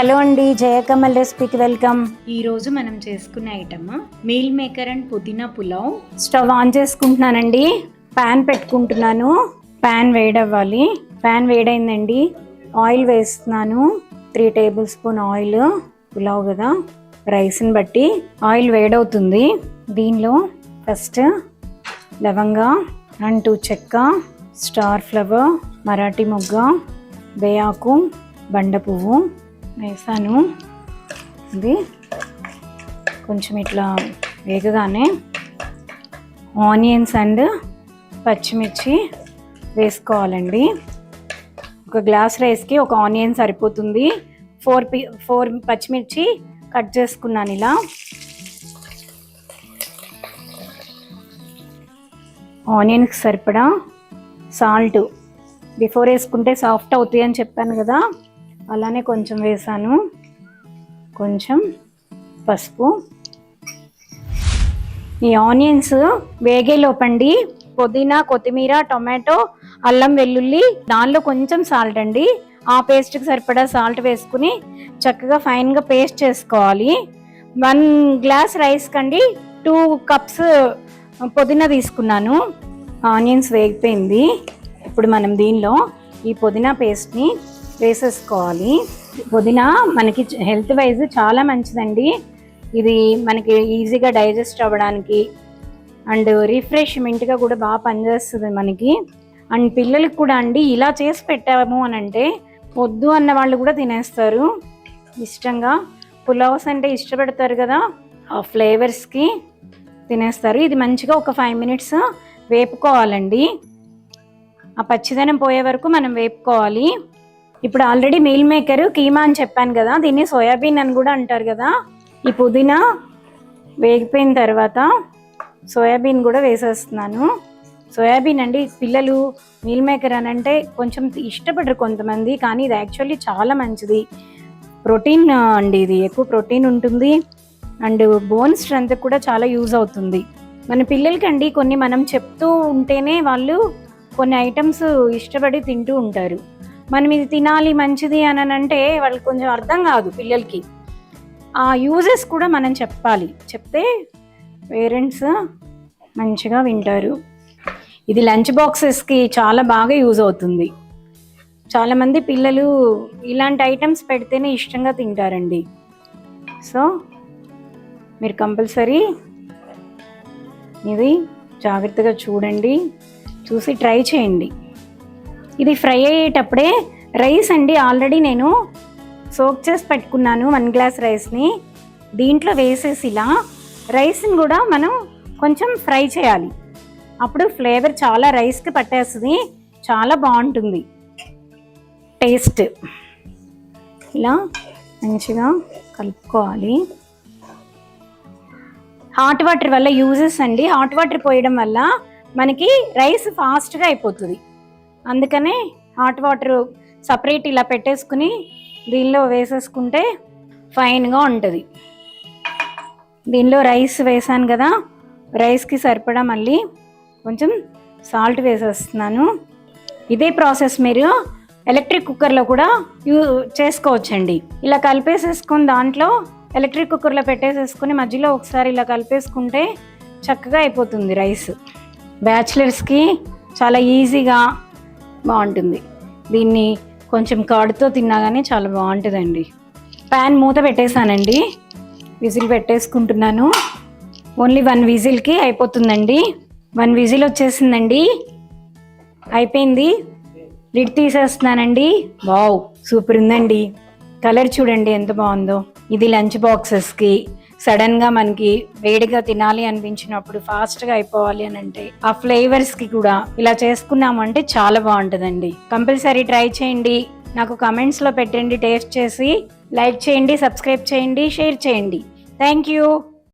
Hello అండి జయకమల్ రెసిపీకి welcome. ఈ రోజు మనం చేసుకునే item meal maker and pudina pulao. Stove on చేసుకుంటున్నానండి. ప్యాన్ పెట్టుకుంటున్నాను. ప్యాన్ వేడవ్వాలి. ప్యాన్ వేడైందండి. ఆయిల్ వేస్తున్నాను. Three tablespoon oil pulao కదా. రైస్ని బట్టి ఆయిల్ వేడవుతుంది. దీనిలో ఫస్ట్ లవంగా అండ్ టూ చెక్క స్టార్ ఫ్లవర్ మరాఠీ మొగ్గ బేయాకు బండ పువ్వు వేసాను. ఇది కొంచెం ఇట్లా వేగగానే ఆనియన్స్ అండ్ పచ్చిమిర్చి వేసుకోవాలండి. ఒక గ్లాస్ రైస్కి ఒక ఆనియన్ సరిపోతుంది. ఫోర్ పి ఫోర్ పచ్చిమిర్చి కట్ చేసుకున్నాను ఇలా. ఆనియన్కి సరిపడా సాల్ట్. బిఫోర్ వేసుకుంటే సాఫ్ట్ అవుతాయి అని చెప్పాను కదా. అలానే కొంచెం వేసాను. కొంచెం పసుపు. ఈ ఆనియన్స్ వేగేలోపండి. పుదీనా కొత్తిమీర టొమాటో అల్లం వెల్లుల్లి దానిలో కొంచెం సాల్ట్ అండి. ఆ పేస్ట్కి సరిపడా సాల్ట్ వేసుకుని చక్కగా ఫైన్గా పేస్ట్ చేసుకోవాలి. వన్ గ్లాస్ రైస్ కండి టూ కప్స్ పుదీనా తీసుకున్నాను. ఆనియన్స్ వేగిపోయింది. ఇప్పుడు మనం దీనిలో ఈ పుదీనా పేస్ట్ని వేసేసుకోవాలి. పుదీనా మనకి హెల్త్ వైజ్ చాలా మంచిదండి. ఇది మనకి ఈజీగా డైజెస్ట్ అవ్వడానికి అండ్ రిఫ్రెష్మెంట్గా కూడా బాగా పనిచేస్తుంది మనకి. అండ్ పిల్లలకి కూడా అండి ఇలా చేసి పెట్టాము అని అంటే వద్దు అన్న వాళ్ళు కూడా తినేస్తారు. ఇష్టంగా పులావ్స్ అంటే ఇష్టపడతారు కదా ఆ ఫ్లేవర్స్కి తినేస్తారు. ఇది మంచిగా ఒక ఫైవ్ మినిట్స్ వేపుకోవాలండి. ఆ పచ్చిదనం పోయే వరకు మనం వేపుకోవాలి. ఇప్పుడు ఆల్రెడీ మీల్ మేకర్ కీమా అని చెప్పాను కదా దీన్ని సోయాబీన్ అని కూడా అంటారు కదా. ఈ పుదీనా వేగిపోయిన తర్వాత సోయాబీన్ కూడా వేసేస్తున్నాను. సోయాబీన్ అండి పిల్లలు మీల్ మేకర్ అని అంటే కొంచెం ఇష్టపడరు కొంతమంది కానీ ఇది యాక్చువల్లీ చాలా మంచిది. ప్రోటీన్ అండి ఇది ఎక్కువ ప్రోటీన్ ఉంటుంది. అండ్ బోన్ స్ట్రెంత్ కూడా చాలా యూజ్ అవుతుంది. మన పిల్లలకి అండి కొన్ని మనం చెప్తూ ఉంటేనే వాళ్ళు కొన్ని ఐటమ్స్ ఇష్టపడి తింటూ ఉంటారు. మనం ఇది తినాలి మంచిది అని అంటే వాళ్ళకి కొంచెం అర్థం కాదు పిల్లలకి. ఆ యూజెస్ కూడా మనం చెప్పాలి. చెప్తే పేరెంట్స్ మంచిగా వింటారు. ఇది లంచ్ బాక్సెస్కి చాలా బాగా యూజ్ అవుతుంది. చాలామంది పిల్లలు ఇలాంటి ఐటమ్స్ పెడితేనే ఇష్టంగా తింటారండి. సో మీరు కంపల్సరీ ఇది జాగ్రత్తగా చూడండి. చూసి ట్రై చేయండి. ఇది ఫ్రై అయ్యేటప్పుడే రైస్ అండి ఆల్రెడీ నేను సోక్ చేసి పెట్టుకున్నాను వన్ గ్లాస్ రైస్ని. దీంట్లో వేసేసి ఇలా రైస్ని కూడా మనం కొంచెం ఫ్రై చేయాలి. అప్పుడు ఫ్లేవర్ చాలా రైస్కి పట్టేస్తుంది చాలా బాగుంటుంది. టేస్ట్. ఇలా మంచిగా కలుపుకోవాలి. హాట్ వాటర్ వల్ల యూజెస్ అండి. హాట్ వాటర్ పోయడం వల్ల మనకి రైస్ ఫాస్ట్గా అయిపోతుంది. అందుకనే హాట్ వాటర్ సపరేట్ ఇలా పెట్టేసుకుని దీనిలో వేసేసుకుంటే ఫైన్గా ఉంటుంది. దీనిలో రైస్ వేసాను కదా రైస్కి సరిపడా మళ్ళీ కొంచెం సాల్ట్ వేసేస్తున్నాను. ఇదే ప్రాసెస్ మీరు ఎలక్ట్రిక్ కుక్కర్లో కూడా యూ చేసుకోవచ్చండి. ఇలా కలిపేసేసుకుని దాంట్లో ఎలక్ట్రిక్ కుక్కర్లో పెట్టేసేసుకుని మధ్యలో ఒకసారి ఇలా కలిపేసుకుంటే చక్కగా అయిపోతుంది రైస్. బ్యాచిలర్స్కి చాలా ఈజీగా బాగుంటుంది. దీన్ని కొంచెం కర్డ్తో తిన్నా కానీ చాలా బాగుంటుందండి. ప్యాన్ మూత పెట్టేశానండి. విజిల్ పెట్టేసుకుంటున్నాను. ఓన్లీ వన్ విజిల్కి అయిపోతుందండి. వన్ విజిల్ వచ్చేసిందండి. అయిపోయింది. లిడ్ తీసేస్తున్నానండి. వావ్ సూపర్ ఉందండి. కలర్ చూడండి ఎంత బాగుందో. ఇది లంచ్ బాక్సెస్కి. సడన్గా మనకి వేడిగా తినాలి అనిపించినప్పుడు ఫాస్ట్గా అయిపోవాలి అని అంటే ఆ ఫ్లేవర్స్కి కూడా ఇలా చేసుకున్నామంటే చాలా బాగుంటుందండి. కంపల్సరీ ట్రై చేయండి. నాకు కమెంట్స్లో పెట్టండి టేస్ట్ చేసి లైక్ చేయండి సబ్స్క్రైబ్ చేయండి షేర్ చేయండి. Thank you